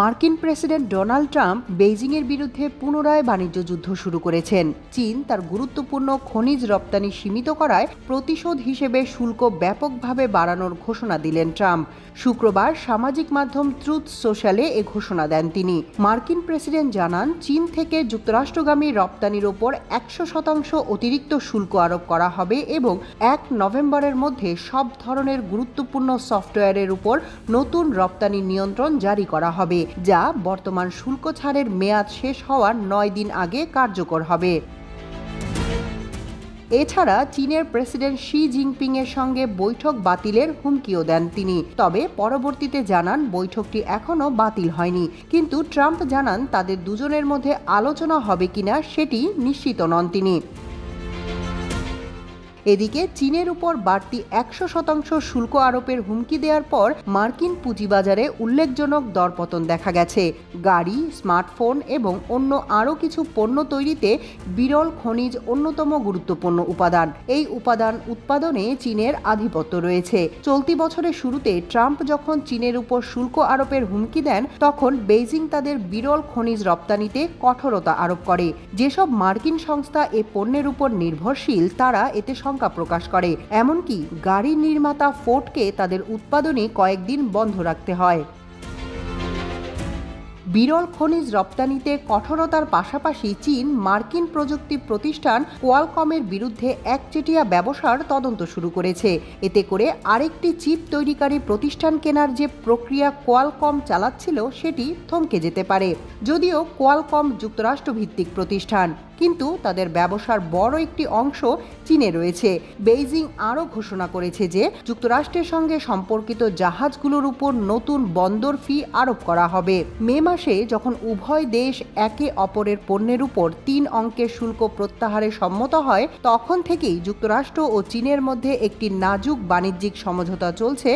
মার্কিন president Donald Trump বেইজিংয়ের বিরুদ্ধে পুনরায় বাণিজ্য যুদ্ধ শুরু করেছেন। চীন তার গুরুত্বপূর্ণ খনিজ রপ্তানি সীমিত করায় প্রতিশোধ হিসেবে শুল্ক ব্যাপকভাবে বাড়ানোর ঘোষণা দিলেন ট্রাম্প। শুক্রবার সামাজিক মাধ্যম ট্রুথ সোশ্যালে এ ঘোষণা দেন তিনি। মার্কিন প্রেসিডেন্ট জানান, চীন থেকে যুক্তরাষ্ট্রগামী রপ্তানির ওপর একশো শতাংশ অতিরিক্ত শুল্ক আরোপ করা হবে এবং এক নভেম্বরের মধ্যে সব ধরনের গুরুত্বপূর্ণ সফটওয়্যারের উপর নতুন রপ্তানি নিয়ন্ত্রণ জারি করা হবে। যা বর্তমান শুল্ক ছাড়ের মেয়াদ শেষ হওয়ার নয় দিন আগে কার্যকর হবে। এছাড়া চীনের প্রেসিডেন্ট শি জিনপিং এর সঙ্গে বৈঠক বাতিলের হুমকিও দেন তিনি। তবে পরবর্তীতে জানান, বৈঠকটি এখনও বাতিল হয়নি। কিন্তু ট্রাম্প জানান, তাদের দুজনের মধ্যে আলোচনা হবে কিনা সেটি নিশ্চিত নন তিনি। এদিকে চীনের উপর বাড়তি একশো শতাংশ শুল্ক আরোপের হুমকি দেওয়ার পর মার্কিন পুঁজিবাজারে উল্লেখজনক দরপতন দেখা গেছে। গাড়ি, স্মার্টফোন এবং অন্য আরও কিছু পণ্য তৈরিতে বিরল খনিজ অন্যতম গুরুত্বপূর্ণ উপাদান। এই উপাদান উৎপাদনে চীনের আধিপত্য রয়েছে। চলতি বছরের শুরুতে ট্রাম্প যখন চীনের উপর শুল্ক আরোপের হুমকি দেন, তখন বেইজিং তাদের বিরল খনিজ রপ্তানিতে কঠোরতা আরোপ করে। যেসব মার্কিন সংস্থা এ পণ্যের উপর নির্ভরশীল, তারা এতে শঙ্কা প্রকাশ করে। এমনকি গাড়ি নির্মাতা ফোর্ডকে তাদের উৎপাদনে কয়েকদিন বন্ধ রাখতে হয়। বিরল খনিজ রপ্তানিতে কঠোরতার পাশাপাশি চীন মার্কিন প্রযুক্তি প্রতিষ্ঠান কোয়ালকমের বিরুদ্ধে একচেটিয়া ব্যবসার তদন্ত শুরু করেছে। এতে করে আরেকটি চিপ তৈরিকারী প্রতিষ্ঠান কেনার যে প্রক্রিয়া কোয়ালকম চালাচ্ছিল, সেটি থমকে যেতে পারে। যদিও কোয়ালকম যুক্তরাষ্ট্রভিত্তিক প্রতিষ্ঠান। কিন্তু তাদের ব্যবসার বড় একটি অংশ চীনে রয়েছে। বেইজিং আরও ঘোষণা করেছে যে, যুক্তরাষ্ট্রের সঙ্গে সম্পর্কিত জাহাজগুলোর উপর নতুন বন্দর ফি আরোপ করা হবে। মে মাসে যখন উভয় দেশ একে অপরের পণ্যের উপর তিন অঙ্কের শুল্ক প্রত্যাহারে সম্মত হয়, তখন থেকেই যুক্তরাষ্ট্র ও চীনের মধ্যে একটি নাজুক বাণিজ্যিক সমঝোতা চলছে,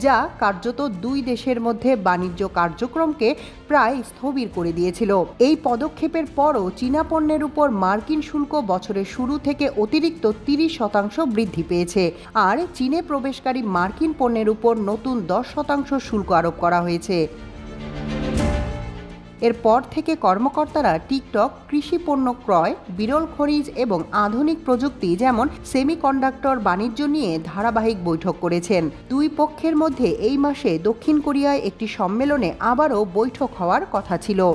যা কার্যত দুই দেশের মধ্যে বাণিজ্য কার্যক্রমকে প্রায় স্থবির করে দিয়েছিল। এই পদক্ষেপের পরও চীনা পণ্যের উপর মার্কিন শুল্ক বছরের শুরু থেকে অতিরিক্ত তিরিশ শতাংশ বৃদ্ধি পেয়েছে। আর চীনে প্রবেশকারী মার্কিন পণ্যের উপর নতুন দশ শতাংশ শুল্ক আরোপ করা হয়েছে। এরপর থেকে কর্মকর্তারা টিকটক, কৃষি পণ্য ক্রয়, বিরল খনিজ এবং আধুনিক প্রযুক্তি যেমন সেমিকন্ডাক্টর বাণিজ্য নিয়ে ধারাবাহিক বৈঠক করেছেন। দুই পক্ষের মধ্যে এই মাসে দক্ষিণ কোরিয়ায় একটি সম্মেলনে আবারও বৈঠক হওয়ার কথা ছিল।